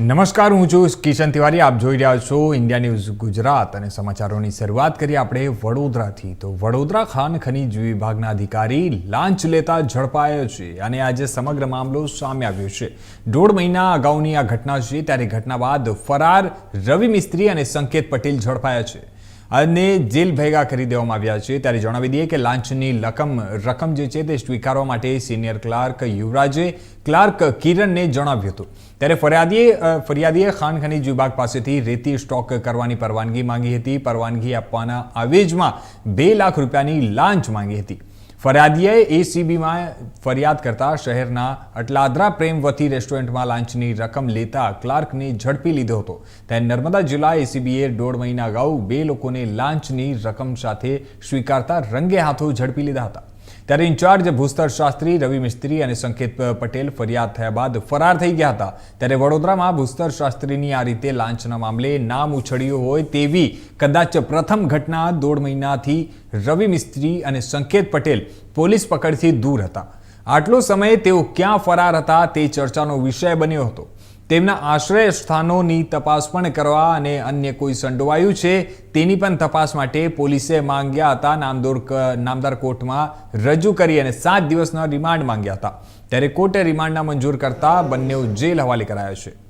નમસ્કાર, હું છું કિશન તિવારી. આપ જોઈ રહ્યા છો ઇન્ડિયા ન્યૂઝ ગુજરાત અને સમાચારોની શરૂઆત કરીએ આપણે વડોદરાથી. તો વડોદરા ખાન ખનીજ વિભાગના અધિકારી લાંચ લેતા ઝડપાયો છે અને આજે સમગ્ર મામલો સામે આવ્યો છે. દોઢ મહિના અગાઉની આ ઘટના છે, ત્યારે ઘટના બાદ ફરાર રવિ મિસ્ત્રી અને સંકેત પટેલ ઝડપાયા છે. અને જેલ ભેગા કરી દેવામાં આવ્યા છે. ત્યારે જણાવી દઈએ કે લાંચની રકમ રકમ જે છે તે સ્વીકારવા માટે સિનિયર ક્લાર્ક યુવરાજે ક્લાર્ક કિરણને જણાવ્યું હતું. ત્યારે ફરિયાદીએ ફરિયાદીએ ખાન ખનીજ વિભાગ પાસેથી રેતી સ્ટોક કરવાની પરવાનગી માંગી હતી. પરવાનગી આપવાના આવેજમાં બે લાખ રૂપિયાની લાંચ માંગી હતી. ફરિયાદીએ એસીબીમાં ફરિયાદ કરતા શહેરના અટલાદરા પ્રેમવતી રેસ્ટોરન્ટમાં લાંચની રકમ લેતા ક્લાર્કને ઝડપી લીધો હતો. ત્યારે નર્મદા જિલ્લા એસીબીએ દોઢ મહિના અગાઉ બે લોકોને લાંચની રકમ સાથે સ્વીકારતા રંગે હાથો ઝડપી લીધા હતા. ત્યારે ઇન્ચાર્જ ભૂસ્તર શાસ્ત્રી, રવિ મિસ્ત્રી અને સંકેત પટેલ ફરિયાદ થયા બાદ ફરાર થઈ ગયા હતા. ત્યારે વડોદરામાં ભૂસ્તર શાસ્ત્રીની આ રીતે લાંચના મામલે નામ ઉછળ્યું હોય તેવી કદાચ પ્રથમ ઘટના દોઢ મહિનાથી રવિ મિસ્ત્રી અને સંકેત પટેલ પોલીસ પકડથી દૂર હતા. આટલો સમય તેઓ ક્યાં ફરાર હતા તે ચર્ચાનો વિષય બન્યો હતો. તેમના આશ્રય સ્થાનોની તપાસ પણ કરવા અને અન્ય કોઈ સંડોવાયું છે, તેની પણ તપાસ માટે પોલીસે માંગ્યા હતા. નામદોર નામદાર કોર્ટમાં રજૂ કરી અને સાત દિવસના રિમાન્ડ માંગ્યા હતા. ત્યારે કોર્ટે રિમાન્ડના મંજૂર કરતા બંને જેલ હવાલે કરાયા છે.